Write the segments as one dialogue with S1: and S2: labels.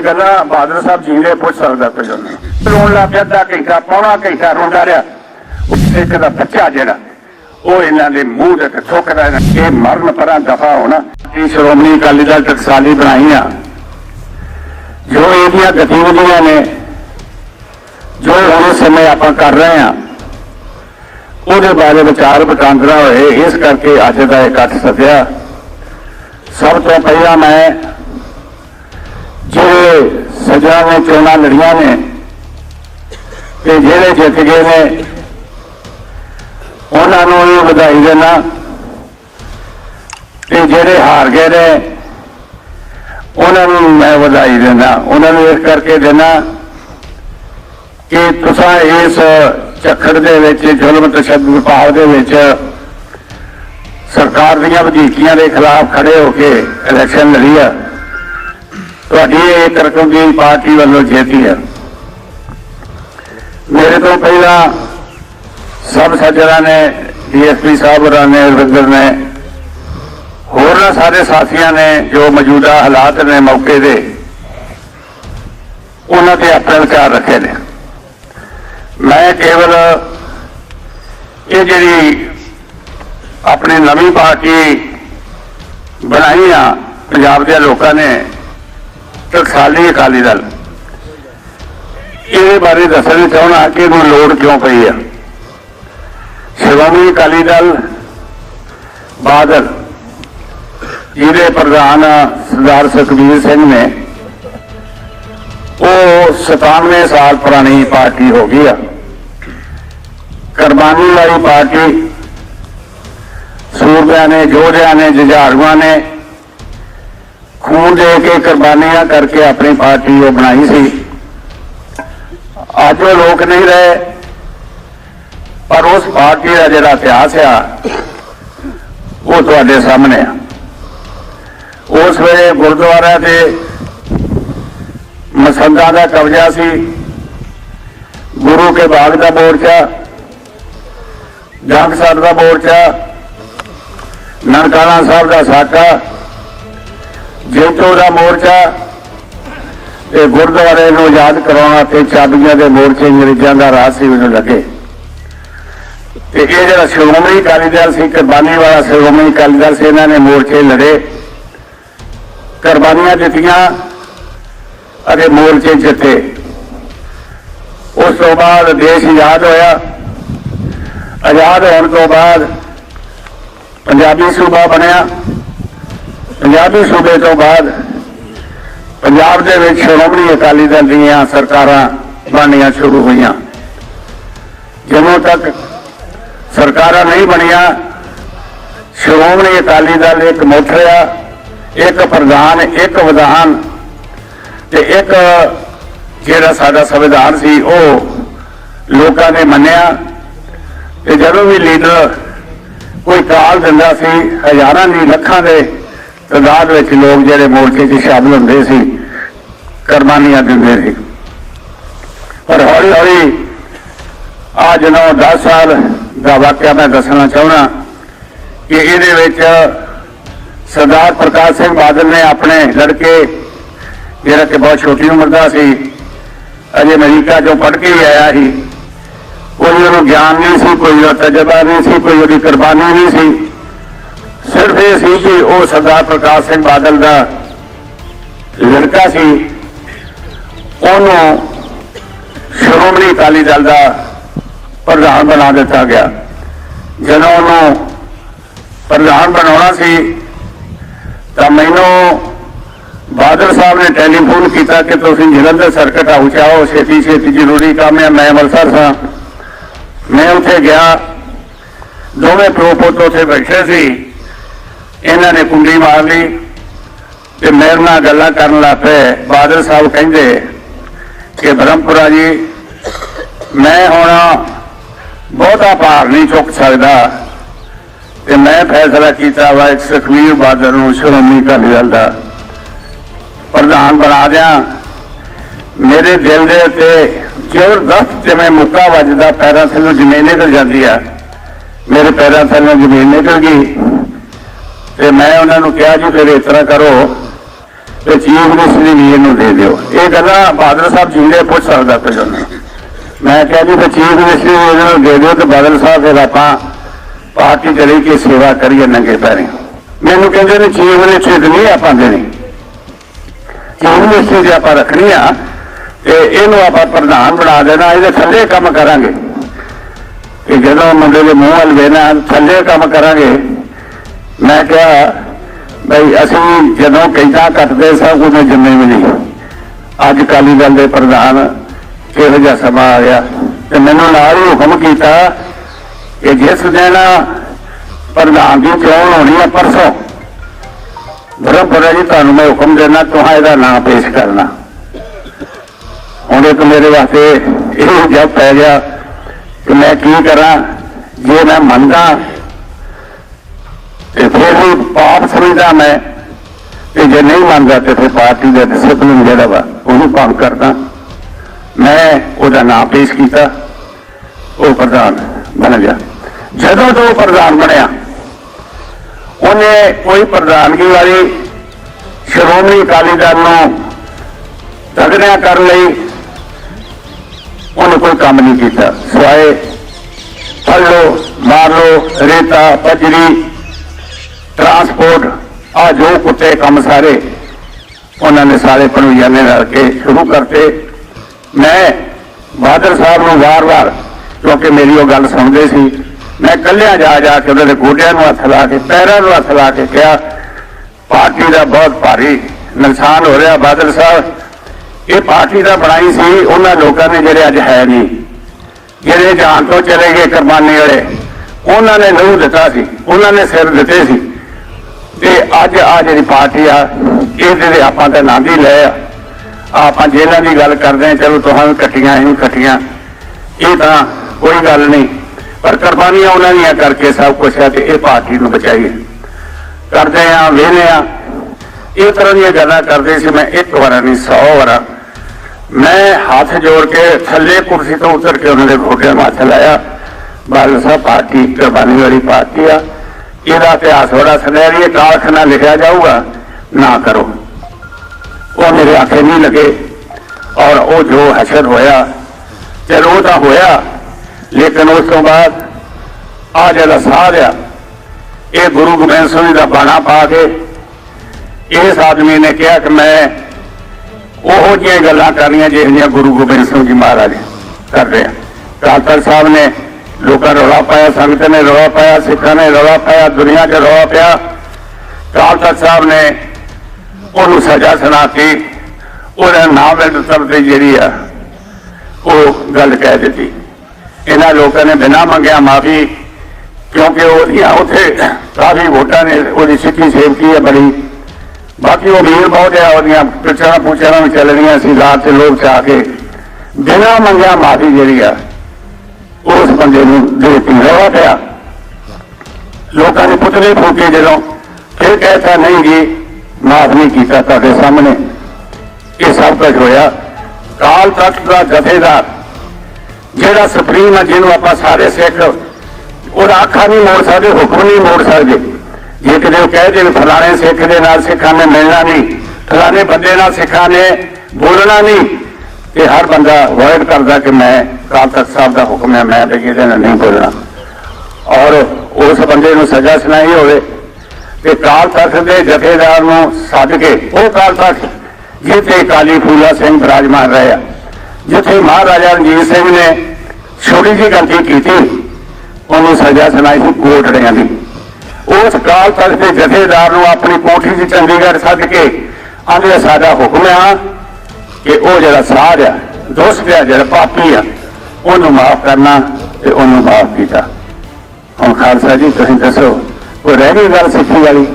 S1: ਇਹ ਗੱਲਾਂ ਬਹਾਦਰ ਸਾਹਿਬ ਜੀ ਨੇ ਪੁੱਛ ਸਕਦਾ ਕੋਈ ਉਹਨਾਂ ਰੋਣ ਲੱਗ ਪਿਆ, ਅੱਧਾ ਘੰਟਾ, ਪੌਣਾ ਘੰਟਾ ਰੋਂਦਾ ਰਿਹਾ। ਇੱਕ ਦਾ ਬੱਚਾ ਜਿਹੜਾ, ਉਹ ਇਹਨਾਂ ਦੇ ਮੂੰਹ ਦੇ ਤੇ ਇਹ ਮਰਨ ਪਰਾਂ ਦਫਾ ਹੋਣਾ। ਇਹ ਸ਼੍ਰੋਮਣੀ ਅਕਾਲੀ ਦਲ ਟਕਸਾਲੀ ਬਣਾਈਆਂ। ਜੋ ਇਹਦੀਆਂ ਗਤੀਵਿਧੀਆਂ ਨੇ, ਜੋ ਹੁਣ ਇਸ ਸਮੇਂ ਆਪਾਂ ਕਰ ਰਹੇ ਹਾਂ, ਉਹਦੇ ਬਾਰੇ ਵਿਚਾਰ ਵਟਾਂਦਰਾ ਹੋਏ। ਇਸ ਕਰਕੇ ਅੱਜ ਦਾ ਇਕੱਠ ਸੱਦਿਆ। ਸਭ ਤੋਂ ਪਹਿਲਾਂ ਮੈਂ ਜਿਹੜੇ ਸਜਾ ਨੇ ਚੋਣਾਂ ਲੜੀਆਂ ਨੇ ਤੇ ਜਿਹੜੇ ਜਿੱਤ ਗਏ ਨੇ, ਉਹਨਾਂ ਨੂੰ ਵੀ ਵਧਾਈ ਦੇਣਾ ਤੇ ਜਿਹੜੇ ਹਾਰ ਗਏ ਨੇ, ਉਹਨਾਂ ਨੂੰ ਮੈਂ ਵਧਾਈ ਦੇਣਾ ਉਹਨਾਂ ਨੂੰ ਇਸ ਕਰਕੇ ਦੇਣਾ ਕਿ ਤੁਸੀਂ ਇਸ ਝੱਖੜ ਦੇ ਵਿੱਚ, ਜ਼ੁਲਮ ਤਸ਼ੱਦਦ ਵਿਭਾਗ ਦੇ ਵਿੱਚ ਸਰਕਾਰ ਦੀਆਂ ਵਧੀਕੀਆਂ ਦੇ ਖਿਲਾਫ ਖੜੇ ਹੋ ਕੇ ਇਲੈਕਸ਼ਨ ਲੜੀ ਆ। ਤੁਹਾਡੀ ਇਹ ਇੱਕ ਰਕਮ ਦੀ ਪਾਰਟੀ ਵੱਲੋਂ ਛੇਤੀ ਹੈ। ਮੇਰੇ ਤੋਂ ਪਹਿਲਾਂ ਸਭ ਸੱਜਣਾਂ ਨੇ, ਡੀਐਸਪੀ ਸਾਹਿਬ ਹੋਰਾਂ ਨੇ, ਰਵਿੰਦਰ ਨੇ, ਹੋਰਨਾਂ ਸਾਰੇ ਸਾਥੀਆਂ ਨੇ ਜੋ ਮੌਜੂਦਾ ਹਾਲਾਤ ਨੇ ਮੌਕੇ ਦੇ, ਉਹਨਾਂ ਤੇ ਆਪਣੇ ਵਿਚਾਰ ਰੱਖੇ ਨੇ। ਮੈਂ ਕੇਵਲ ਇਹ ਜਿਹੜੀ ਆਪਣੀ ਨਵੀਂ ਪਾਰਟੀ ਬਣਾਈ ਆ, ਪੰਜਾਬ ਦੇ ਲੋਕਾਂ ਨੇ ਟਕਸਾਲੀ ਅਕਾਲੀ ਦਲ। ਇਹਦੇ ਬਾਰੇ ਦੱਸਣਾ ਚਾਹੁੰਦਾ ਕਿ ਇਹਨੂੰ ਲੋੜ ਕਿਉਂ ਪਈ ਆ। ਸ਼੍ਰੋਮਣੀ ਅਕਾਲੀ ਦਲ ਬਾਦਲ, ਜਿਹਦੇ ਪ੍ਰਧਾਨ ਸਰਦਾਰ ਸੁਖਬੀਰ ਸਿੰਘ ਨੇ, ਉਹ 97 ਸਾਲ ਪੁਰਾਣੀ ਪਾਰਟੀ ਹੋ ਗਈ ਆ। ਕੁਰਬਾਨੀ ਵਾਲੀ ਪਾਰਟੀ, ਸੂਰਬਿਆਂ ਨੇ, ਜੋਧਿਆਂ ਨੇ, ਜੁਝਾਰੂਆਂ ਨੇ ਖੂਨ ਦੇ ਕੇ ਕੁਰਬਾਨੀਆਂ ਕਰਕੇ ਆਪਣੀ ਪਾਰਟੀ ਉਹ ਬਣਾਈ ਸੀ। ਅੱਜ ਉਹ ਲੋਕ ਨਹੀਂ ਰਹੇ, ਪਰ ਉਸ ਪਾਰਟੀ ਦਾ ਜਿਹੜਾ ਇਤਿਹਾਸ ਆ, ਉਹ ਤੁਹਾਡੇ ਸਾਹਮਣੇ ਆ। ਉਸ ਵੇਲੇ ਗੁਰਦੁਆਰਾ ਤੇ ਮਸੰਦਾਂ ਦਾ ਕਬਜ਼ਾ ਸੀ। ਗੁਰੂ ਕੇ ਬਾਗ ਦਾ ਮੋਰਚਾ ਜੰਗ ਸਾਹਿਬ ਦਾ ਮੋਰਚਾ, ਨਨਕਾਣਾ ਸਾਹਿਬ ਦਾ ਸਾਕਾ ਜੇਤੂ ਦਾ ਮੋਰਚਾ ਤੇ ਗੁਰਦੁਆਰੇ ਨੂੰ ਆਜ਼ਾਦ ਕਰਾਉਣਾ ਤੇ ਚਾਬੀਆਂ ਦੇ ਮੋਰਚੇ ਅੰਗਰੇਜ਼ਾਂ ਦਾ ਰਾਜ ਸੀ ਮੈਨੂੰ ਲੱਗੇ। ਤੇ ਇਹ ਜਿਹੜਾ ਸ਼੍ਰੋਮਣੀ ਅਕਾਲੀ ਦਲ ਸੀ, ਕੁਰਬਾਨੀ ਵਾਲਾ ਸ਼੍ਰੋਮਣੀ ਅਕਾਲੀ ਦਲ ਸੀ, ਇਹਨਾਂ ਨੇ ਮੋਰਚੇ ਲੜੇ। ਕੁਰਬਾਨੀਆਂ ਦਿੱਤੀਆਂ ਅਤੇ ਮੋਰਚੇ ਜਿੱਤੇ। ਉਸ ਤੋਂ ਬਾਅਦ ਦੇਸ਼ ਆਜ਼ਾਦ ਹੋਇਆ। ਆਜ਼ਾਦ ਹੋਣ ਤੋਂ ਬਾਅਦ ਪੰਜਾਬੀ ਸੂਬਾ ਬਣਿਆ। ਪੰਜਾਬੀ ਸੂਬੇ ਤੋਂ ਬਾਅਦ ਪੰਜਾਬ ਦੇ ਵਿੱਚ ਸ਼੍ਰੋਮਣੀ ਅਕਾਲੀ ਦਲ ਦੀਆਂ ਸਰਕਾਰਾਂ ਬਣਨੀਆਂ ਸ਼ੁਰੂ ਹੋਈਆਂ। ਜਦੋਂ ਤੱਕ ਸਰਕਾਰਾਂ ਨਹੀਂ ਬਣੀਆਂ, ਸ਼੍ਰੋਮਣੀ ਅਕਾਲੀ ਦਲ ਇੱਕ ਮੁੱਠ ਰਿਹਾ ਇੱਕ ਪ੍ਰਧਾਨ, ਇੱਕ ਵਿਧਾਨ ਤੇ ਇੱਕ ਜਿਹੜਾ ਸਾਡਾ ਸੰਵਿਧਾਨ ਸੀ ਉਹ ਲੋਕਾਂ ਨੇ ਮੰਨਿਆ ਤੇ ਜਦੋਂ ਵੀ ਲੀਡਰ ਕੋਈ ਕਾਲ ਦਿੰਦਾ ਸੀ ਹਜ਼ਾਰਾਂ ਦੀ ਲੱਖਾਂ ਦੇ ਤਾਦਾਦ ਵਿੱਚ ਲੋਕ ਜਿਹੜੇ ਮੋਰਚੇ 'ਚ ਸ਼ਾਮਲ ਹੁੰਦੇ ਸੀ, ਕੁਰਬਾਨੀਆਂ ਦਿੰਦੇ ਸੀ। ਪਰ ਹੌਲੀ ਹੌਲੀ ਆ ਜਦੋਂ 10 ਸਾਲ ਦਾ ਵਾਕਿਆ ਮੈਂ ਦੱਸਣਾ ਚਾਹੁੰਦਾ, ਕਿ ਇਹਦੇ ਵਿੱਚ ਸਰਦਾਰ ਪ੍ਰਕਾਸ਼ ਸਿੰਘ ਬਾਦਲ ਨੇ ਆਪਣੇ ਲੜਕੇ, ਜਿਹੜਾ ਕਿ ਬਹੁਤ ਛੋਟੀ ਉਮਰ ਦਾ ਸੀ, ਅਜੇ ਅਮਰੀਕਾ ਚੋਂ ਪੜ੍ਹ ਕੇ ਹੀ ਆਇਆ ਸੀ। ਕੋਈ ਉਹਨੂੰ ਗਿਆਨ ਨਹੀਂ ਸੀ, ਕੋਈ ਉਹਦਾ ਤਜਰਬਾ ਨਹੀਂ ਸੀ, ਕੋਈ ਉਹਦੀ ਕੁਰਬਾਨੀ ਨਹੀਂ ਸੀ। ਸਿਰਫ ਇਹ ਸੀ ਕਿ ਉਹ ਸਰਦਾਰ ਪ੍ਰਕਾਸ਼ ਸਿੰਘ ਬਾਦਲ ਦਾ ਲੜਕਾ ਸੀ। ਉਹਨੂੰ ਸ਼੍ਰੋਮਣੀ ਅਕਾਲੀ ਦਲ ਦਾ ਪ੍ਰਧਾਨ ਬਣਾ ਦਿੱਤਾ ਗਿਆ। ਜਦੋਂ ਉਹਨੂੰ ਪ੍ਰਧਾਨ ਬਣਾਉਣਾ ਸੀ, ਤਾਂ ਮੈਨੂੰ ਬਾਦਲ ਸਾਹਿਬ ਨੇ ਟੈਲੀਫੋਨ ਕੀਤਾ ਕਿ ਤੁਸੀਂ ਜਲੰਧਰ ਸਰਕਟ ਹਾਊਸ ਆਓ, ਛੇਤੀ ਛੇਤੀ ਜ਼ਰੂਰੀ ਕੰਮ ਹੈ, ਮੈਂ ਅੰਮ੍ਰਿਤਸਰ ਸਾਂ। ਮੈਂ ਉੱਥੇ ਗਿਆ। ਦੋਵੇਂ ਪਿਓ ਪੁੱਤ ਉੱਥੇ ਬੈਠੇ ਸੀ। ਇਹਨਾਂ ਨੇ ਕੁੰਡੀ ਮਾਰ ਲਈ ਤੇ ਮੇਰੇ ਨਾਲ ਗੱਲਾਂ ਕਰਨ ਲੱਗ ਪਏ। ਬਾਦਲ ਸਾਹਿਬ ਕਹਿੰਦੇ ਕਿ ਬ੍ਰਹਮਪੁਰਾ ਜੀ, ਮੈਂ ਹੁਣ ਬਹੁਤਾ ਭਾਰ ਨਹੀਂ ਚੁੱਕ ਸਕਦਾ ਤੇ ਮੈਂ ਫੈਸਲਾ ਕੀਤਾ ਵਾ ਇੱਕ ਸੁਖਵੀਰ ਬਾਦਲ ਨੂੰ ਸ਼੍ਰੋਮਣੀ ਅਕਾਲੀ ਦਲ ਦਾ। ਪ੍ਰਧਾਨ ਬਣਾ ਦਿਆਂ। ਮੇਰੇ ਦਿਲ ਦੇ ਉੱਤੇ ਜ਼ਬਰਦਸਤ ਜਿਵੇਂ ਮੁੱਕਾ ਵੱਜਦਾ ਪੈਰਾਂ ਥੱਲੋਂ ਜ਼ਮੀਨ ਨਿਕਲ ਜਾਂਦੀ ਆ। ਮੇਰੇ ਪੈਰਾਂ ਥੱਲੋਂ ਜ਼ਮੀਨ ਨਿਕਲ ਗਈ। ਤੇ ਮੈਂ ਉਹਨਾਂ ਨੂੰ ਕਿਹਾ ਜੀ ਫਿਰ ਇਸ ਤਰ੍ਹਾਂ ਕਰੋ ਤੇ ਚੀਫ ਮਿਨਿਸਟਰੀ ਵੀ ਇਹਨੂੰ ਦੇ ਦਿਓ। ਇਹ ਗੱਲਾਂ ਬਾਦਲ ਸਾਹਿਬ ਜਿੰਦੇ ਪੁੱਛ ਸਕਦਾ ਤੇ ਜਨ ਮੈਂ ਕਿਹਾ ਜੀ ਤੇ ਚੀਫ ਮਿਨਿਸਟਰ ਵੀ ਇਹਨੂੰ ਦੇ ਦਿਓ ਤੇ ਬਾਦਲ ਸਾਹਿਬ ਫਿਰ ਆਪਾਂ ਪਾਰਟੀ ਚਲੀ ਕੇ ਸੇਵਾ ਕਰੀਏ ਨੰਗੇ ਪੈਰੇ। ਮੈਨੂੰ ਕਹਿੰਦੇ ਨੇ ਚੀਫ ਮਿਨਿਸਟਰ ਨਹੀਂ ਆਪਾਂ ਦੇਣੀ। ਚੀਫ ਮਿਨਿਸਟਰੀ ਜੇ ਆਪਾਂ ਰੱਖਣੀ ਆ ਤੇ ਇਹਨੂੰ ਆਪਾਂ ਪ੍ਰਧਾਨ ਬਣਾ ਦੇਣਾ, ਇਹਦੇ ਥੱਲੇ ਕੰਮ ਕਰਾਂਗੇ। ਕਿ ਜਦੋਂ ਮੁੰਡੇ ਦੇ ਮੂੰਹ ਵੱਲ ਵੇਨਾ ਥੱਲੇ ਕੰਮ ਕਰਾਂਗੇ ਮੈਂ ਕਿਹਾ, ਬਈ ਅਸੀਂ ਜਦੋਂ ਕੈਦਾ ਕੱਟਦੇ ਸਭ ਉਹਨੇ ਜੰਮੇ ਵੀ ਨਹੀਂ। ਅੱਜ ਕਾਲੀ ਦਲ ਦੇ ਪ੍ਰਧਾਨ ਕਿਹੋ ਜਿਹਾ ਸਮਾਂ ਆ ਗਿਆ ਤੇ ਮੈਨੂੰ ਨਾਲ ਹੀ ਹੁਕਮ ਕੀਤਾ ਕਿ ਜਿਸ ਦਿਨ ਪ੍ਰਧਾਨ ਦੀ ਚੋਣ ਹੋਣੀ ਆ ਪਰਸੋਂ ਬਰਮਪੁਰਾ ਜੀ ਤੁਹਾਨੂੰ ਮੈਂ ਹੁਕਮ ਦੇਣਾ ਤੁਹਾਂ ਇਹਦਾ ਨਾਮ ਪੇਸ਼ ਕਰਨਾ। ਹੁਣ ਇੱਕ ਮੇਰੇ ਵਾਸਤੇ ਇਹ ਜਬ ਪੈ ਗਿਆ ਕਿ ਮੈਂ ਕੀ ਕਰਾਂ, ਜੇ ਮੈਂ ਮੰਨਦਾ ਤੇ ਪਾਪ ਸਮਝਦਾ ਮੈਂ ਤੇ ਜੇ ਨਹੀਂ ਮੰਨਦਾ ਤੇ ਫਿਰ ਪਾਰਟੀ ਦਾ ਡਿਸਪਲਿਨ ਜਿਹੜਾ ਵਾ, ਉਹਨੂੰ ਭੰਗ ਕਰਦਾ। ਮੈਂ ਉਹਦਾ ਨਾਮ ਪੇਸ਼ ਕੀਤਾ। ਉਹ ਪ੍ਰਧਾਨ ਬਣ ਗਿਆ। ਜਦੋਂ ਤੋਂ ਪ੍ਰਧਾਨ ਬਣਿਆ, ਉਹਨੇ ਕੋਈ ਪ੍ਰਧਾਨਗੀ ਵਾਲੀ ਸ਼੍ਰੋਮਣੀ ਅਕਾਲੀ ਦਲ ਨੂੰ ਤਗੜਿਆ ਕਰਨ ਲਈ ਉਹਨੇ ਕੋਈ ਕੰਮ ਨਹੀਂ ਕੀਤਾ। ਸਵਾਏ, ਫੜ ਲਓ, ਮਾਰ ਲਓ, ਰੇਤਾ, ਪਜਰੀ ਟਰਾਂਸਪੋਰਟ ਆ ਜੋ ਕੁੱਤੇ ਕੰਮ ਸਾਰੇ, ਉਹਨਾਂ ਨੇ ਸਾਰੇ ਪਣੂਈਆਂ ਰਲ ਕੇ ਸ਼ੁਰੂ ਕਰਤੇ। ਮੈਂ ਬਾਦਰ ਸਾਹਿਬ ਨੂੰ ਵਾਰ-ਵਾਰ, ਕਿਉਂਕਿ ਮੇਰੀ ਉਹ ਗੱਲ ਸੁਣਦੇ ਸੀ, ਮੈਂ ਕੱਲਿਆ ਜਾ ਜਾ ਕੇ ਉਹਨਾਂ ਦੇ ਗੋਡਿਆਂ ਨੂੰ ਹੱਥ ਲਾ ਕੇ, ਪੈਰਾਂ ਨੂੰ ਹੱਥ ਲਾ ਕੇ ਕਿਹਾ, ਪਾਰਟੀ ਦਾ ਬਹੁਤ ਭਾਰੀ ਨੁਕਸਾਨ ਹੋ ਰਿਹਾ ਬਾਦਲ ਸਾਹਿਬ। ਇਹ ਪਾਰਟੀ ਦਾ ਬਣਾਈ ਸੀ, ਉਹਨਾਂ ਲੋਕਾਂ ਨੇ ਜਿਹੜੇ ਅੱਜ ਹੈ ਨਹੀਂ। ਜਿਹੜੇ ਜਾਨ ਤੋਂ ਚਲੇ ਗਏ ਕੁਰਬਾਨੀ ਵਾਲੇ, ਉਹਨਾਂ ਨੇ ਲਹੂ ਦਿੱਤਾ ਸੀ, ਉਹਨਾਂ ਨੇ ਸਿਰ ਦਿੱਤੇ ਸੀ। ਤੇ ਅੱਜ ਆ ਜਿਹੜੀ ਪਾਰਟੀ ਆ, ਇਹਦੇ ਦੇ ਆਪਾਂ ਤਾਂ ਨਾਂ ਹੀ ਲੈ ਆ। ਆਪਾਂ ਜੇਲ੍ਹਾਂ ਦੀ ਗੱਲ ਕਰਦੇ ਆ, ਚਲੋ ਤੁਹਾਨੂੰ ਕੱਟੀਆਂ, ਇਹਨੂੰ ਕੱਟੀਆਂ। ਇਹ ਤਾਂ ਕੋਈ ਗੱਲ ਨਹੀਂ। ਪਰ ਕੁਰਬਾਨੀਆਂ ਉਹਨਾਂ ਦੀਆਂ ਕਰਕੇ ਸਭ ਕੁਝ ਹੈ ਤੇ ਇਹ ਪਾਰਟੀ ਨੂੰ ਬਚਾਈਏ। ਕਰਦੇ ਆ ਵੇਲੇ ਆ। ਇਹ ਤਰ੍ਹਾਂ ਦੀਆਂ ਗੱਲਾਂ ਕਰਦੇ ਸੀ ਮੈਂ ਇੱਕ ਵਾਰ ਨਹੀਂ 100 ਵਾਰ। ਮੈਂ ਹੱਥ ਜੋੜ ਕੇ ਥੱਲੇ ਕੁਰਸੀ ਤੋਂ ਉਤਰ ਕੇ ਉਹਨਾਂ ਦੇ ਗੋਡਿਆਂ ਨੂੰ ਹੱਥ ਲਾਇਆ। ਬਾਦਲ ਸਾਹਿਬ ਪਾਰਟੀ, ਕੁਰਬਾਨੀ ਵਾਲੀ ਪਾਰਟੀ ਆ। ਇਹਦਾ ਇਤਿਹਾਸ ਬੜਾ ਸੁਨਹਿਰੀ ਕਾਲਖਣਾ ਲਿਖਿਆ ਜਾਊਗਾ, ਨਾ ਕਰੋ। ਉਹ ਮੇਰੇ ਆਖੇ ਨਹੀਂ ਲੱਗੇ ਔਰ ਉਹ ਜੋ ਹਸ਼ਰ ਹੋਇਆ ਚਲੋ ਉਹ ਤਾਂ ਹੋਇਆ, ਲੇਕਿਨ ਉਸ ਤੋਂ ਬਾਅਦ ਆ ਜਿਹੜਾ ਸਾਧ ਆ, ਇਹ ਗੁਰੂ ਗੋਬਿੰਦ ਸਿੰਘ ਜੀ ਦਾ ਬਾਣਾ ਪਾ ਕੇ ਇਸ ਆਦਮੀ ਨੇ ਕਿਹਾ ਕਿ ਮੈਂ ਉਹੋ ਜਿਹੀਆਂ ਗੱਲਾਂ ਕਰਨੀਆਂ ਜਿਹੜੀਆਂ ਗੁਰੂ ਗੋਬਿੰਦ ਸਿੰਘ ਜੀ ਮਹਾਰਾਜ ਕਰਦੇ ਆ। ਕਾਤਰ ਸਾਹਿਬ ਨੇ ਲੋਕਾਂ ਰੌਲਾ ਪਾਇਆ, ਸੰਗਤ ਨੇ ਰੌਲਾ ਪਾਇਆ, ਸਿੱਖਾਂ ਨੇ ਰੌਲਾ ਪਾਇਆ, ਦੁਨੀਆ 'ਚ ਰੌਲਾ ਪਿਆ। ਕਾਲ ਤਖਤ ਸਾਹਿਬ ਨੇ ਉਹਨੂੰ ਸਜ਼ਾ ਸੁਣਾਤੀ। ਉਹਦਾ ਨਾਮ ਦੇ ਤਰਤੇ ਜਿਹੜੀ ਆ, ਉਹ ਗੱਲ ਕਹਿ ਦਿੱਤੀ। ਇਹਨਾਂ ਲੋਕਾਂ ਨੇ ਬਿਨਾਂ ਮੰਗਿਆ ਮਾਫੀ, ਕਿਉਂਕਿ ਉਹਦੀਆਂ ਉੱਥੇ ਕਾਫੀ ਵੋਟਾਂ ਨੇ, ਉਹਦੀ ਸਿੱਖੀ ਸੇਵਕੀ ਹੈ ਬੜੀ। ਬਾਕੀ ਉਹ ਵੀਰ ਬਹੁਤ ਹੈ ਉਹਦੀਆਂ ਪਿਛੜਾ ਪੁੱਛਣਾ ਵੀ ਚੱਲ ਰਹੀਆਂ ਸੀ, ਰਾਤ ਤੇ ਲੋਕ ਆ ਕੇ ਬਿਨਾਂ ਮੰਗਿਆ ਮਾਫੀ ਜਿਹੜੀ ਆ ਉਸ ਬੰਦੇ ਨੂੰ ਦੇਤੀ ਰਵਾ ਪਿਆ ਲੋਕਾਂ ਦੇ ਪੁਤਲੇ ਫੂਕੇ ਜਦੋਂ ਫਿਰ ਕਹਿਤਾ ਨਹੀਂ ਜੀ, ਮਾਫ ਨਹੀਂ ਕੀਤਾ ਤੁਹਾਡੇ ਸਾਹਮਣੇ। ਇਹ ਸਭ ਕੁਝ ਹੋਇਆ। ਕਾਲ ਤਖਤ ਦਾ ਜਥੇਦਾਰ, ਜਿਹੜਾ ਸੁਪਰੀਮ ਹੈ, ਜਿਹਨੂੰ ਆਪਾਂ ਸਾਰੇ ਸਿੱਖ, ਉਹਦਾ ਅੱਖਾਂ ਨਹੀਂ ਮੋੜ ਸਕਦੇ, ਹੁਕਮ ਨਹੀਂ ਮੋੜ ਸਕਦੇ। ਜੇ ਕਿਤੇ ਉਹ ਕਹਿ ਦੇਣ, ਫਲਾਣੇ ਸਿੱਖ ਦੇ ਨਾਲ ਸਿੱਖਾਂ ਨੇ ਮਿਲਣਾ ਨਹੀਂ, ਫਲਾਣੇ ਬੰਦੇ ਨਾਲ ਸਿੱਖਾਂ ਨੇ ਬੋਲਣਾ ਨਹੀਂ ਤੇ ਹਰ ਬੰਦਾ ਵਾਇਡ ਕਰਦਾ ਕਿ ਮੈਂ ਕਾਲ ਤਖਤ ਸਾਹਿਬ ਦਾ ਹੁਕਮ ਹੈ, ਮੈਂ ਤੇ ਇਹਦੇ ਨਾਲ ਨਹੀਂ ਬੋਲਣਾ। ਔਰ ਉਸ ਬੰਦੇ ਨੂੰ ਸਜ਼ਾ ਸੁਣਾਈ ਹੋਵੇ ਤੇ ਕਾਲ ਤਖਤ ਦੇ ਜਥੇਦਾਰ ਨੂੰ ਸੱਦ ਕੇ, ਉਹ ਕਾਲ ਤਖਤ, ਜਿੱਥੇ ਕਾਲੀ ਫੂਲਾ ਸਿੰਘ ਬਿਰਾਜਮਾਨ ਰਹੇ ਆ, ਜਿੱਥੇ ਮਹਾਰਾਜਾ ਰਣਜੀਤ ਸਿੰਘ ਨੇ ਛੋਟੀ ਜਿਹੀ ਗਲਤੀ ਕੀਤੀ, ਉਹਨੂੰ ਸਜ਼ਾ ਸੁਣਾਈ ਸੀ ਕੋਟੜਿਆਂ ਦੀ। ਉਸ ਕਾਲ ਤਖਤ ਦੇ ਜਥੇਦਾਰ ਨੂੰ ਆਪਣੀ ਕੋਠੀ 'ਚ ਚੰਡੀਗੜ੍ਹ ਸੱਦ ਕੇ ਆਂਦੇ, ਸਾਡਾ ਹੁਕਮ ਆ ਕਿ ਉਹ ਜਿਹੜਾ ਸਾਧ ਆ, ਦੋਸਤ ਆ, ਜਿਹੜਾ ਪਾਪੀ ਆ, ਉਹਨੂੰ ਮਾਫ ਕਰਨਾ ਤੇ ਉਹਨੂੰ ਮਾਫ ਕੀਤਾ। ਹੁਣ ਖਾਲਸਾ ਜੀ, ਤੁਸੀਂ ਦੱਸੋ ਕੋਈ ਰਹਿ ਗਈ ਗੱਲ ਸਿੱਖੀ ਵਾਲੀ?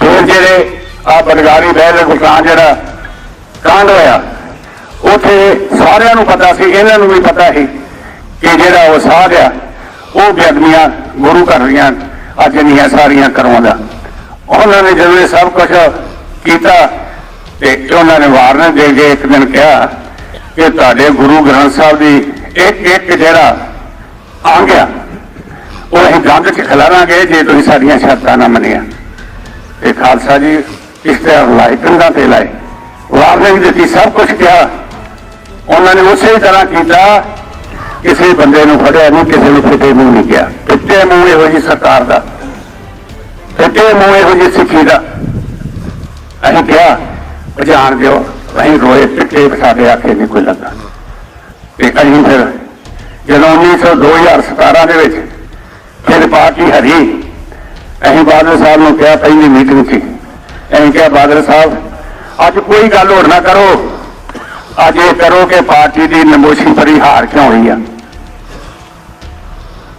S1: ਫਿਰ ਜਿਹੜੇ ਆ ਬਰਗਾਰੀ ਬਹਿਲ ਗੁਰਕਾਂ ਜਿਹੜਾ ਕਾਂਡ ਹੋਇਆ, ਉਥੇ ਸਾਰਿਆਂ ਨੂੰ ਪਤਾ ਸੀ, ਇਹਨਾਂ ਨੂੰ ਵੀ ਪਤਾ ਸੀ ਕਿ ਜਿਹੜਾ ਉਹ ਸਾਧ ਆ, ਉਹ ਬੇਅਦਮੀਆਂ ਗੁਰੂ ਘਰ ਦੀਆਂ ਅੱਜ ਨਹੀਂ ਸਾਰੀਆਂ ਕਰਵਾਉਂਦਾ। ਉਹਨਾਂ ਨੇ ਜਦੋਂ ਇਹ ਸਭ ਕੁਝ ਕੀਤਾ ਤੇ ਉਹਨਾਂ ਨੇ ਵਾਰਨ ਦੇ ਕੇ ਇੱਕ ਦਿਨ ਕਿਹਾ ਕਿ ਤੁਹਾਡੇ ਗੁਰੂ ਗ੍ਰੰਥ ਸਾਹਿਬ ਦੀ ਇੱਕ ਇੱਕ ਜਿਹੜਾ ਆ ਗਿਆ। ਉਹ ਅਸੀਂ ਗੰਦ ਚ ਖਿਲਾਰਾਂਗੇ ਜੇ ਤੁਸੀਂ ਸਾਡੀਆਂ ਸ਼ਰਤਾਂ ਨਾ ਮੰਨੀਆਂ। ਤੇ ਖਾਲਸਾ ਜੀ, ਇਸ ਤਰ੍ਹਾਂ ਲਾਏ, ਕੰਧਾਂ ਤੇ ਲਾਏ। ਵਾਰਨਿੰਗ ਦਿੱਤੀ, ਸਭ ਕੁਝ ਕਿਹਾ। ਉਹਨਾਂ ਨੇ ਉਸੇ ਤਰ੍ਹਾਂ ਕੀਤਾ, ਕਿਸੇ ਬੰਦੇ ਨੂੰ ਫੜਿਆ ਨਹੀਂ, ਕਿਸੇ ਨੂੰ ਫਿੱਟੇ ਮੂੰਹ ਨਹੀਂ ਕਿਹਾ। ਫਿੱਟੇ ਮੂੰਹ ਇਹੋ ਜੀ ਸਰਕਾਰ ਦਾ। ਫਿੱਟੇ ਮੂੰਹ ਇਹੋ ਜੀ ਸਿੱਖੀ ਦਾ। ਅਸੀਂ ਕਿਹਾ ਜਾਣ ਦਿਓ। ਅਸੀਂ ਰੋਏ ਪਿੱਟੇ ਸਾਡੇ ਆਖੇ ਨਹੀਂ ਕੋਈ ਲੱਗਾ ਤੇ ਅਸੀਂ ਫਿਰ ਜਦੋਂ 1900 2017 ਦੇ ਵਿੱਚ ਫਿਰ ਪਾਰਟੀ ਹਰੀ, ਅਸੀਂ ਬਾਦਲ ਸਾਹਿਬ ਨੂੰ ਕਿਹਾ ਪਹਿਲੀ ਮੀਟਿੰਗ 'ਚ ਅਸੀਂ ਕਿਹਾ, ਬਾਦਲ ਸਾਹਿਬ, ਅੱਜ ਕੋਈ ਗੱਲ ਹੋਰ ਨਾ ਕਰੋ। ਅੱਜ ਇਹ ਕਰੋ ਕਿ ਪਾਰਟੀ ਦੀ ਨਮੋਸ਼ੀ ਭਰੀ ਹਾਰ ਕਿਉਂ ਹੋਈ ਆ?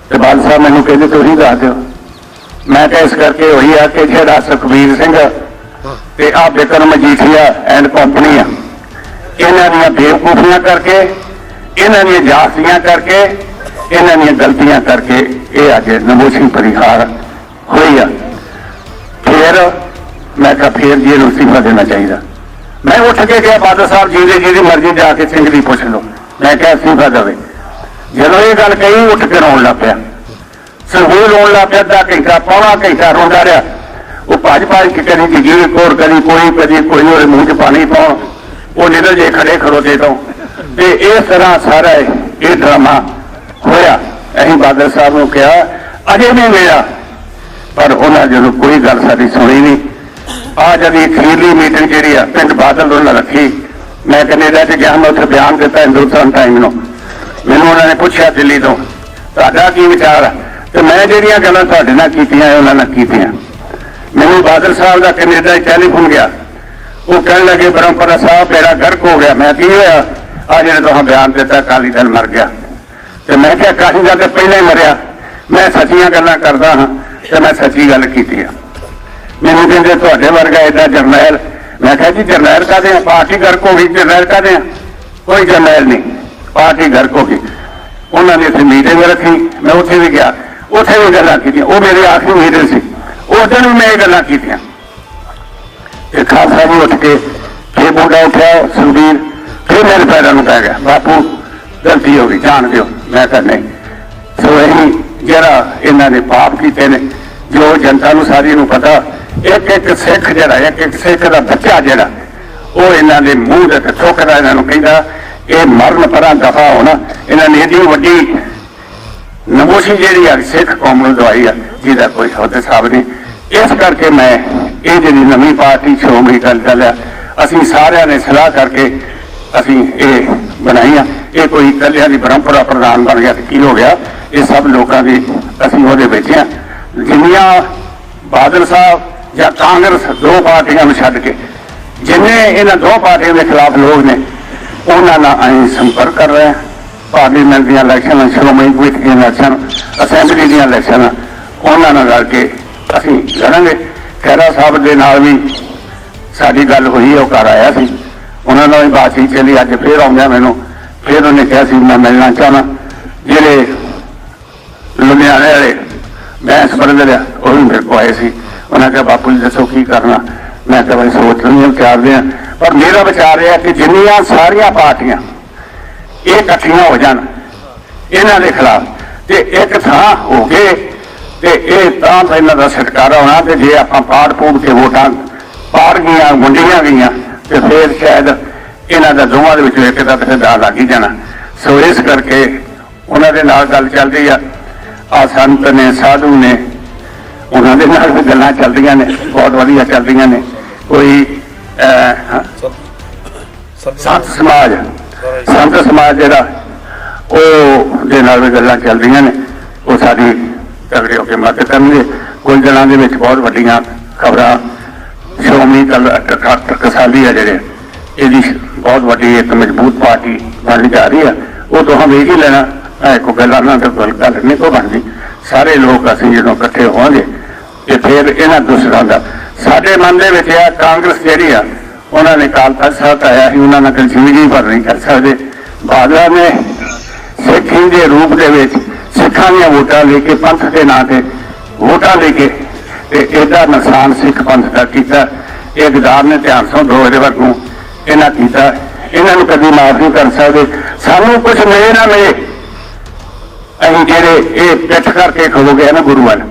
S1: ਤੇ ਬਾਦਲ ਸਾਹਿਬ ਮੈਨੂੰ ਕਹਿੰਦੇ, ਤੁਸੀਂ ਦੱਸ ਦਿਓ। ਮੈਂ ਤਾਂ ਇਸ ਕਰਕੇ ਹੋਈ ਆ ਕਿ ਜਿਹੜਾ ਸੁਖਬੀਰ ਸਿੰਘ ਤੇ ਆ ਬਿਕਰਮ ਮਜੀਠੀਆ ਐਂਡ ਕੰਪਨੀ ਆ। ਇਹਨਾਂ ਦੀਆਂ ਬੇਵਕੂਫੀਆਂ ਕਰਕੇ, ਇਹਨਾਂ ਦੀਆਂ ਜਾਸੀਆਂ ਕਰਕੇ, ਇਹਨਾਂ ਦੀਆਂ ਗਲਤੀਆਂ ਕਰਕੇ ਇਹ ਅੱਜ ਨਮੋਸ਼ੀ ਪਰਿਹਾਰ ਹੋਈ ਆ। ਫਿਰ ਮੈਂ ਕਿਹਾ ਫਿਰ ਜੀ ਇਹਨੂੰ ਅਸਤੀਫਾ ਦੇਣਾ ਚਾਹੀਦਾ। ਮੈਂ ਉੱਠ ਕੇ ਗਿਆ ਬਾਦਲ ਸਾਹਿਬ ਜੀ ਦੇ ਜਿਹਦੀ ਮਰਜ਼ੀ ਜਾ ਕੇ ਸਿੰਘ ਦੀ ਪੁੱਛ ਲਓ। ਮੈਂ ਕਿਹਾ ਅਸਤੀਫਾ ਦੇਵੇ। ਜਦੋਂ ਇਹ ਗੱਲ ਕਹੀ, ਉੱਠ ਕੇ ਰੋਣ ਲੱਗ ਪਿਆ। ਸਰਹੂਲ ਰੋਣ ਲੱਗ ਪਿਆ, ਅੱਧਾ ਘੰਟਾ, ਪੌਣਾ ਘੰਟਾ ਰੋਂਦਾ ਰਿਹਾ। ਉਹ ਭੱਜ ਭੱਜ ਕੇ ਕਦੀ ਜਗੀਰ ਕੋਰ ਕਦੀ ਕੋਈ ਕਦੀ ਕੋਈ ਉਹਦੇ ਮੂੰਹ 'ਚ ਪਾਣੀ ਪਾਉਣ ਉਹ ਨਿਕਲ ਜੇ, ਖੜੇ ਖੜੋਤੇ ਤੋਂ ਤੇ। ਇਸ ਤਰ੍ਹਾਂ ਸਾਰਾ ਇਹ ਡਰਾਮਾ ਹੋਇਆ। ਅਸੀਂ ਬਾਦਲ ਸਾਹਿਬ ਨੂੰ ਕਿਹਾ, ਅਜੇ ਵੀ ਮਿਲਿਆ ਪਰ ਉਹਨਾਂ ਜਦੋਂ ਕੋਈ ਗੱਲ ਸਾਡੀ ਸੁਣੀ ਨਹੀਂ ਆ ਜਦੀ ਅਖੀਰਲੀ ਮੀਟਿੰਗ ਜਿਹੜੀ ਆ, ਪਿੰਡ ਬਾਦਲ ਉਹਨਾਂ ਰੱਖੀ। ਮੈਂ ਕੈਨੇਡਾ 'ਚ ਗਿਆ, ਮੈਂ ਉੱਥੇ ਬਿਆਨ ਦਿੱਤਾ ਹਿੰਦੁਸਤਾਨ ਟਾਈਮ ਨੂੰ। ਮੈਨੂੰ ਉਹਨਾਂ ਨੇ ਪੁੱਛਿਆ ਦਿੱਲੀ ਤੋਂ, ਤੁਹਾਡਾ ਕੀ ਵਿਚਾਰ ਹੈ ਤੇ ਮੈਂ ਜਿਹੜੀਆਂ ਗੱਲਾਂ ਤੁਹਾਡੇ ਨਾਲ ਕੀਤੀਆਂ ਉਹਨਾਂ ਨਾਲ ਕੀਤੀਆਂ। ਮੈਨੂੰ ਬਾਦਲ ਸਾਹਿਬ ਦਾ ਕੈਨੇਡਾ ਹੀ ਟੈਲੀਫੋਨ ਗਿਆ। ਉਹ ਕਹਿਣ ਲੱਗੇ, ਬ੍ਰਹਮਪੁਰਾ ਸਾਹਿਬ ਮੇਰਾ ਗਰਕ ਹੋ ਗਿਆ। ਮੈਂ ਕੀ ਹੋਇਆ? ਆ ਜਿਹੜਾ ਤੁਸੀਂ ਬਿਆਨ ਦਿੱਤਾ ਕਾਲੀ ਦਲ ਮਰ ਗਿਆ। ਤੇ ਮੈਂ ਕਿਹਾ, ਕਾਹੀ ਦਾ ਤੇ ਪਹਿਲਾਂ ਹੀ ਮਰਿਆ? ਮੈਂ ਸੱਚੀਆਂ ਗੱਲਾਂ ਕਰਦਾ ਹਾਂ ਤੇ ਮੈਂ ਸੱਚੀ ਗੱਲ ਕੀਤੀ ਆ। ਮੈਨੂੰ ਕਹਿੰਦੇ, ਤੁਹਾਡੇ ਵਰਗਾ ਏਡਾ ਜਰਨੈਲ ਮੈਂ ਕਿਹਾ, ਜੀ, ਜਰਨੈਲ ਕਾਦੇ ਆ? ਪਾਰਟੀ ਗਰਕ ਹੋ ਗਈ, ਜਰਨੈਲ ਕਾਦੇ ਆ? ਕੋਈ ਜਰਨੈਲ ਨਹੀਂ। ਪਾਰਟੀ ਗਰਕ ਹੋ ਗਈ। ਉਹਨਾਂ ਨੇ ਇੱਥੇ ਮੀਟਿੰਗ ਰੱਖੀ। ਮੈਂ ਉੱਥੇ ਵੀ ਗਿਆ। ਉੱਥੇ ਵੀ ਗੱਲਾਂ ਕੀਤੀਆਂ। ਉਹ ਮੇਰੇ ਆਖਰੀ ਮੀਟਿੰਗ ਸੀ। ਉਸ ਦਿਨ ਮੈਂ ਇਹ ਗੱਲਾਂ ਕੀਤੀਆਂ। ਤੇ ਖਾਲਸਾ ਜੀ ਉੱਠ ਕੇ ਫੇਰ ਮੁੰਡਾ ਉੱਠਿਆ, ਸੁਖਬੀਰ, ਫੇਰ ਮੇਰੇ ਪੈਰਾਂ ਨੂੰ ਪੈ ਗਿਆ। ਬਾਪੂ, ਗਲਤੀ ਹੋ ਗਈ, ਜਾਣ ਦਿਓ। ਮੈਂ ਕਿਹਾ, ਨਹੀਂ। ਸੋ ਇਹ ਜਿਹੜਾ ਇਹਨਾਂ ਨੇ ਪਾਪ ਕੀਤੇ ਨੇ, ਜੋ ਜਨਤਾ ਨੂੰ ਸਾਰੀ ਨੂੰ ਪਤਾ, ਇੱਕ ਇੱਕ ਸਿੱਖ ਜਿਹੜਾ, ਇੱਕ ਇੱਕ ਸਿੱਖ ਦਾ ਬੱਚਾ ਜਿਹੜਾ, ਉਹ ਇਹਨਾਂ ਦੇ ਮੂੰਹ ਦੇ ਤੇ ਠੋਕਦਾ ਇਹਨਾਂ ਨੂੰ ਕਹਿੰਦਾ, ਇਹ ਮਰਨ ਪਰਾਂ ਦਫਾ ਹੋਣਾ। ਇਹਨਾਂ ਨੇ ਇਹਦੀ ਵੱਡੀ ਨਮੋਸ਼ੀ ਜਿਹੜੀ ਆ, ਸਿੱਖ ਕੌਮ ਨੂੰ ਦਵਾਈ ਆ, ਜਿਹਦਾ ਕੋਈ ਹੱਦ ਸਾਬ ਨਹੀਂ। ਇਸ ਕਰਕੇ ਮੈਂ ਇਹ ਜਿਹੜੀ ਨਵੀਂ ਪਾਰਟੀ ਸ਼੍ਰੋਮਣੀ ਅਕਾਲੀ ਦਲ ਆ ਅਸੀਂ ਸਾਰਿਆਂ ਨੇ ਸਲਾਹ ਕਰਕੇ ਅਸੀਂ ਇਹ ਬਣਾਈ ਆ। ਇਹ ਕੋਈ ਇਕੱਲਿਆਂ ਦੀ ਪਰੰਪਰਾ ਪ੍ਰਧਾਨ ਬਣ ਗਿਆ ਤੇ ਕੀ ਹੋ ਗਿਆ? ਇਹ ਸਭ ਲੋਕਾਂ ਦੀ ਅਸੀਂ ਉਹਦੇ ਵਿੱਚ ਆ। ਜਿੰਨੀਆਂ ਬਾਦਲ ਸਾਹਿਬ ਜਾਂ ਕਾਂਗਰਸ ਦੋ ਪਾਰਟੀਆਂ ਨੂੰ ਛੱਡ ਕੇ, ਜਿੰਨੇ ਇਹਨਾਂ ਦੋ ਪਾਰਟੀਆਂ ਦੇ ਖਿਲਾਫ ਲੋਕ ਨੇ, ਉਹਨਾਂ ਨਾਲ ਅਸੀਂ ਸੰਪਰਕ ਕਰ ਰਹੇ ਹਾਂ ਪਾਰਲੀਮੈਂਟ ਦੀਆਂ ਇਲੈਕਸ਼ਨਾਂ, ਸ਼੍ਰੋਮਣੀ ਕਮੇਟੀ ਦੀਆਂ ਇਲੈਕਸ਼ਨ, ਅਸੈਂਬਲੀ ਦੀਆਂ ਇਲੈਕਸ਼ਨ, ਉਹਨਾਂ ਨਾਲ ਰਲ ਕੇ ਅਸੀਂ ਲੜਾਂਗੇ ਖਹਿਰਾ ਸਾਹਿਬ ਦੇ ਨਾਲ ਵੀ ਸਾਡੀ ਗੱਲ ਹੋਈ ਉਹ ਘਰ ਆਇਆ ਸੀ। ਉਹਨਾਂ ਨਾਲ ਵੀ ਬਾਤਚੀਤ ਚੱਲੀ। ਅੱਜ ਫੇਰ ਆਉਂਦਿਆਂ ਮੈਨੂੰ, ਫੇਰ ਉਹਨੇ ਕਿਹਾ ਸੀ, ਮੈਂ ਮਿਲਣਾ ਚਾਹਨਾ। ਜਿਹੜੇ ਲੁਧਿਆਣੇ ਵਾਲੇ ਬੈਂਸ ਸਬਰਦ ਲਿਆ ਉਹ ਵੀ ਮੇਰੇ ਕੋਲ ਆਏ ਸੀ। ਉਹਨਾਂ ਕਿਹਾ, ਬਾਪੂ ਜੀ, ਦੱਸੋ ਕੀ ਕਰਨਾ? ਮੈਂ ਕਿਹਾ, ਬਈ ਸੋਚ ਲੈਂਦੇ ਹਾਂ ਵਿਚਾਰਦੇ ਹਾਂ। ਪਰ ਮੇਰਾ ਵਿਚਾਰ ਇਹ ਹੈ ਕਿ ਜਿੰਨੀਆਂ ਸਾਰੀਆਂ ਪਾਰਟੀਆਂ ਇਹ ਇਕੱਠੀਆਂ ਹੋ ਜਾਣ, ਇਹਨਾਂ ਦੇ ਖਿਲਾਫ। ਤੇ ਇੱਕ ਥਾਂ ਹੋ ਕੇ ਤੇ ਇਹ ਤਾਂ ਇਹਨਾਂ ਦਾ ਛੁਟਕਾਰਾ ਹੋਣਾ ਤੇ ਜੇ ਆਪਾਂ ਪਾੜ ਪੂੜ ਕੇ ਵੋਟਾਂ ਪਾੜ ਗਈਆਂ ਗੁੰਡੀਆਂ ਗਈਆਂ, ਤੇ ਫਿਰ ਸ਼ਾਇਦ ਇਹਨਾਂ ਦਾ ਦੋਵਾਂ ਦੇ ਵਿੱਚ ਇੱਕ ਦਾ ਤੇ ਦਾ ਲੱਗ ਹੀ ਜਾਣਾ। ਸੋ ਇਸ ਕਰਕੇ ਉਹਨਾਂ ਦੇ ਨਾਲ ਗੱਲ ਚੱਲਦੀ ਆ। ਆ ਸੰਤ ਨੇ, ਸਾਧੂ ਨੇ, ਉਹਨਾਂ ਦੇ ਨਾਲ ਵੀ ਗੱਲਾਂ ਚੱਲਦੀਆਂ ਨੇ, ਬਹੁਤ ਵਧੀਆ ਚੱਲਦੀਆਂ ਨੇ। ਕੋਈ ਸੰਤ ਸਮਾਜ ਸੰਤ ਸਮਾਜ ਜਿਹੜਾ, ਉਹ ਦੇ ਨਾਲ ਵੀ ਗੱਲਾਂ ਚੱਲਦੀਆਂ ਨੇ। ਉਹ ਸਾਡੀ ਤਗੜੇ ਹੋ ਕੇ ਮਦਦ ਕਰਨਗੇ। ਕੁਝ ਦਿਨਾਂ ਦੇ ਵਿੱਚ ਬਹੁਤ ਵੱਡੀਆਂ ਖਬਰਾਂ। ਸ਼੍ਰੋਮਣੀ ਕਲ ਟਕਸਾਲੀ ਆ ਜਿਹੜੇ, ਇਹਦੀ ਬਹੁਤ ਵੱਡੀ ਇੱਕ ਮਜ਼ਬੂਤ ਪਾਰਟੀ ਬਣ ਜਾ ਰਹੀ ਆ। ਉਹ ਤੋਂ ਹਮ ਹੀ ਲੈਣਾ ਇਹ ਕੋ ਗੱਲਾਂ ਨਾ ਤੇ ਗੱਲ ਗੱਲ ਨਹੀਂ ਕੋ ਬਣਦੀ ਸਾਰੇ ਲੋਕ ਅਸੀਂ ਜਦੋਂ ਇਕੱਠੇ ਹੋਵਾਂਗੇ, ਤੇ ਫਿਰ ਇਹਨਾਂ ਦੁਸ਼ਮਣਾਂ ਦਾ। ਸਾਡੇ ਮਨ ਦੇ ਵਿੱਚ ਆ, ਕਾਂਗਰਸ ਜਿਹੜੀ ਆ, ਉਹਨਾਂ ਨੇ ਕਾਲ ਤਖਤ ਸਾਹਿਬ ਆਇਆ ਸੀ, ਉਹਨਾਂ ਨਾਲ ਕੋਈ ਜ਼ਿੰਦਗੀ ਭਰ ਨਹੀਂ ਕਰ ਸਕਦੇ। ਬਾਦਲਾਂ ਨੇ ਸਿੱਖੀ ਦੇ ਰੂਪ ਦੇ ਵਿੱਚ ਸਿੱਖਾਂ ਦੀਆਂ ਵੋਟਾਂ ਲੈ ਕੇ ਪੰਥ ਦੇ ਨਾਂ ਤੇ ਵੋਟਾਂ ਲੈ ਕੇ ਤੇ ਇਹਦਾ ਨੁਕਸਾਨ ਸਿੱਖ ਪੰਥ ਦਾ ਕੀਤਾ। ਇਹ ਗਦਾਰ ਨੇ ਧਿਆਨ ਸੋ ਦੋ ਇਹਦੇ ਵਰਗੂ ਇਹਨਾਂ ਕੀਤਾ। ਇਹਨਾਂ ਨੂੰ ਕਦੀ ਮਾਫ ਨਹੀਂ ਕਰ ਸਕਦੇ। ਸਾਨੂੰ ਕੁਝ ਮਿਲੇ ਨਾ ਮਿਲੇ। ਅਸੀਂ ਜਿਹੜੇ ਇਹ ਪਿੱਠ ਕਰਕੇ ਖਲੋਗੇ ਨਾ ਗੁਰੂ ਵੱਲ,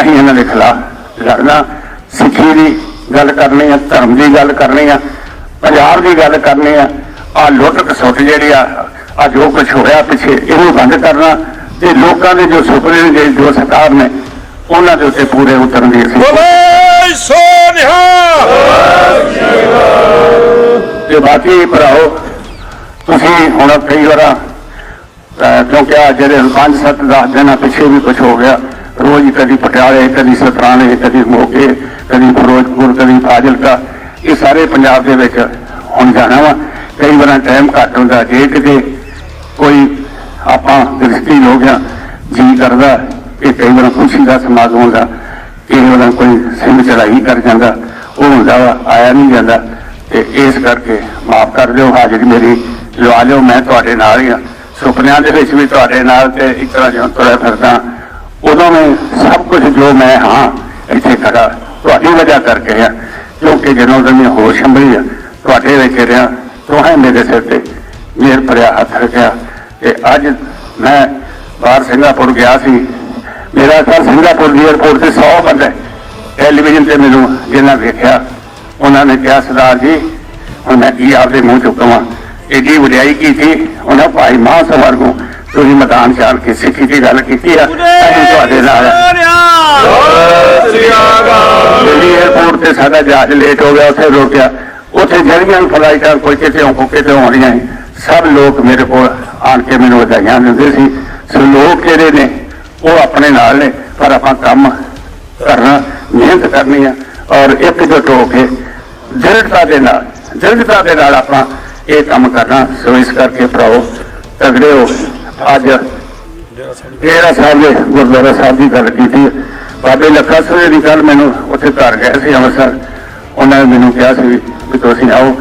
S1: ਅਸੀਂ ਇਹਨਾਂ ਦੇ ਖਿਲਾਫ ਲੜਨਾ। ਸਿੱਖੀ ਦੀ ਗੱਲ ਕਰਨੀ ਆ, ਧਰਮ ਦੀ ਗੱਲ ਕਰਨੀ ਆ, ਪੰਜਾਬ ਦੀ ਗੱਲ ਕਰਨੀ ਆ। ਆ ਲੁੱਟ ਖਸੁੱਟ ਜਿਹੜੀ ਆ ਆ ਜੋ ਕੁਝ ਹੋਇਆ ਪਿੱਛੇ, ਇਹਨੂੰ ਬੰਦ ਕਰਨਾ। ਤੇ ਲੋਕਾਂ ਦੇ ਜੋ ਸੁਪਨੇ ਨੇ ਜੋ ਸਰਕਾਰ ਨੇ ਉਹਨਾਂ ਦੇ ਉੱਤੇ ਪੂਰੇ ਉਤਰਨ ਦੀ ਅਸੀਂ।
S2: ਬੋਲੇ ਸੋਨਿਹਾ।
S1: ਤੇ ਬਾਕੀ ਭਰਾਓ ਤੁਸੀਂ ਹੁਣ ਕਈ ਵਾਰਾਂ ਕਿਉਂਕਿ ਆ ਜਿਹੜੇ 5-7 10 ਦਿਨਾਂ ਪਿੱਛੇ ਵੀ ਕੁਝ ਹੋ ਗਿਆ ਰੋਜ਼ ਕਦੀ ਪਟਿਆਲੇ ਕਦੀ ਸਤਰਾਣੇ ਕਦੀ ਮੋਗੇ ਕਦੀ ਫਿਰੋਜ਼ਪੁਰ ਕਦੀ ਫਾਜ਼ਿਲਕਾ ਇਹ ਸਾਰੇ ਪੰਜਾਬ ਦੇ ਵਿੱਚ ਹੁਣ ਜਾਣਾ ਵਾ। ਕਈ ਵਾਰਾਂ ਟਾਈਮ ਘੱਟ ਹੁੰਦਾ ਜੇ ਕਿਤੇ ਕੋਈ ਆਪਾਂ ਗ੍ਰਸਤੀ ਲੋਕ ਆ ਜੀ ਕਰਦਾ ਕਿ ਕਈ ਵਾਰ ਖੁਸ਼ੀ ਦਾ ਸਮਾਗਮ ਹੁੰਦਾ, ਕਈ ਵਾਰ ਕੋਈ ਸਿੰਘ ਚੜਾਈ ਕਰ ਜਾਂਦਾ, ਉਹ ਹੁੰਦਾ ਵਾ, ਆਇਆ ਨਹੀਂ ਜਾਂਦਾ, ਤੇ ਇਸ ਕਰਕੇ ਮਾਫ ਕਰ ਦਿਓ ਹਾਜ਼ਰੀ ਮੇਰੀ ਲਵਾ ਲਿਓ, ਮੈਂ ਤੁਹਾਡੇ ਨਾਲ ਹੀ ਆ। ਸੁਪਨਿਆਂ ਦੇ ਵਿੱਚ ਵੀ ਤੁਹਾਡੇ ਨਾਲ ਤੇ ਇੱਕ ਤਰ੍ਹਾਂ ਜਿਉਂ ਤੁਰਿਆ ਫਿਰਦਾ, ਉਦੋਂ ਮੈਂ ਸਭ ਕੁਝ ਜੋ ਮੈਂ ਹਾਂ, ਇੱਥੇ ਖੜਾ, ਤੁਹਾਡੀ ਵਜ੍ਹਾ ਕਰਕੇ ਆ, ਕਿਉਂਕਿ ਜਦੋਂ ਦਾ ਹੋਸ਼ ਸੰਭਲੀ ਆ, ਤੁਹਾਡੇ ਵਿੱਚ ਰਿਹਾ ਤੋਹਾਂ ਮੇਰੇ ਸਿਰ ਤੇ ਮੇਰ ਭਰਿਆ ਹੱਥ ਰੱਖਿਆ। ਤੇ ਅੱਜ ਮੈਂ ਬਾਹਰ ਸਿੰਗਾਪੁਰ ਗਿਆ ਸੀ। ਮੇਰਾ ਘਰ ਸਿੰਗਾਪੁਰ ਦੀ 에ਅਰਪੋਰਟ ਤੇ 100 ਬੰਦੇ ਟੈਲੀਵਿਜ਼ਨ ਤੇ ਮੈਨੂੰ ਜਿਹਨਾਂ ਵੇਖਿਆ ਉਹਨਾਂ ਨੇ ਕਿਹਾ ਸਰਦਾਰ ਜੀ ਹੁਣ ਮੈਂ ਕੀ ਆਪਦੇ ਮੂੰਹ ਚੋਂ ਕਵਾਂ? ਏਡੀ ਵਡਿਆਈ ਕੀਤੀ ਉਹਨਾਂ ਭਾਈ ਮਾਂ ਸਵਰ ਨੂੰ ਤੁਸੀਂ ਮੈਦਾਨ ਚਾਲ ਕੇ ਸਿੱਖੀ ਦੀ ਗੱਲ ਕੀਤੀ ਆ। ਅਸੀਂ ਤੁਹਾਡੇ ਨਾਲ। ਦਿੱਲੀ 에ਅਰਪੋਰਟ ਤੇ ਸਾਡਾ ਜਹਾਜ਼ ਲੇਟ ਹੋ ਗਿਆ ਉੱਥੇ ਰੋਕਿਆ ਉੱਥੇ ਜਿਹੜੀਆਂ ਫਲਾਈਟਾਂ ਕੋਈ ਕਿਤੇ ਹੋ ਕਿਤੇ ਹੋ ਰਹੀਆਂ ਸਭ ਲੋਕ ਮੇਰੇ ਕੋਲ ਆਣ ਕੇ ਮੈਨੂੰ ਵਧਾਈਆਂ ਦਿੰਦੇ ਸੀ। ਸੋ ਲੋਕ ਜਿਹੜੇ ਨੇ, ਉਹ ਆਪਣੇ ਨਾਲ ਨੇ, ਪਰ ਆਪਾਂ ਕੰਮ ਕਰਨਾ, ਮਿਹਨਤ ਕਰਨੀ ਆ ਔਰ ਇੱਕਜੁੱਟ ਹੋ ਕੇ ਦ੍ਰਿੜਤਾ ਦੇ ਨਾਲ, ਦ੍ਰਿੜਤਾ ਦੇ ਨਾਲ ਆਪਾਂ ਇਹ ਕੰਮ ਕਰਨਾ। ਸੋ ਇਸ ਕਰਕੇ ਭਰਾਓ, ਤਗੜੇ ਹੋ। ਅੱਜ ਡੇਰਾ ਸਾਹਿਬ ਦੇ ਗੁਰਦੁਆਰਾ ਸਾਹਿਬ ਦੀ ਗੱਲ ਕੀਤੀ ਬਾਬੇ ਲੱਖਾ ਸਵੇ ਦੀ ਗੱਲ ਮੈਨੂੰ ਉੱਥੇ ਘਰ ਗਏ ਸੀ, ਅੰਮ੍ਰਿਤਸਰ। ਉਹਨਾਂ ਨੇ ਮੈਨੂੰ ਕਿਹਾ ਸੀ ਵੀ ਤੁਸੀਂ ਆਓ,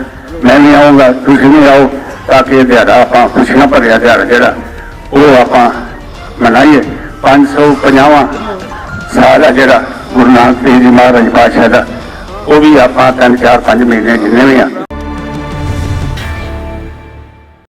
S1: ਮੈਂ ਵੀ ਆਉਂਗਾ ਤੁਸੀਂ ਵੀ ਆਓ। ਤਾਂ ਕਿ ਇਹ ਦਿਹਾੜਾ ਆਪਾਂ ਖੁਸ਼ੀਆਂ ਭਰਿਆ ਦਿਹਾੜਾ ਜਿਹੜਾ, ਉਹ ਆਪਾਂ ਮਨਾਈਏ। 550ਵਾਂ ਸਾਲ ਆ ਜਿਹੜਾ ਗੁਰੂ ਨਾਨਕ ਦੇਵ ਜੀ ਮਹਾਰਾਜ ਪਾਤਸ਼ਾਹ ਦਾ। ਉਹ ਵੀ ਆਪਾਂ ਤਿੰਨ, ਚਾਰ, ਪੰਜ ਮਹੀਨੇ ਜਿੰਨੇ ਵੀ ਆ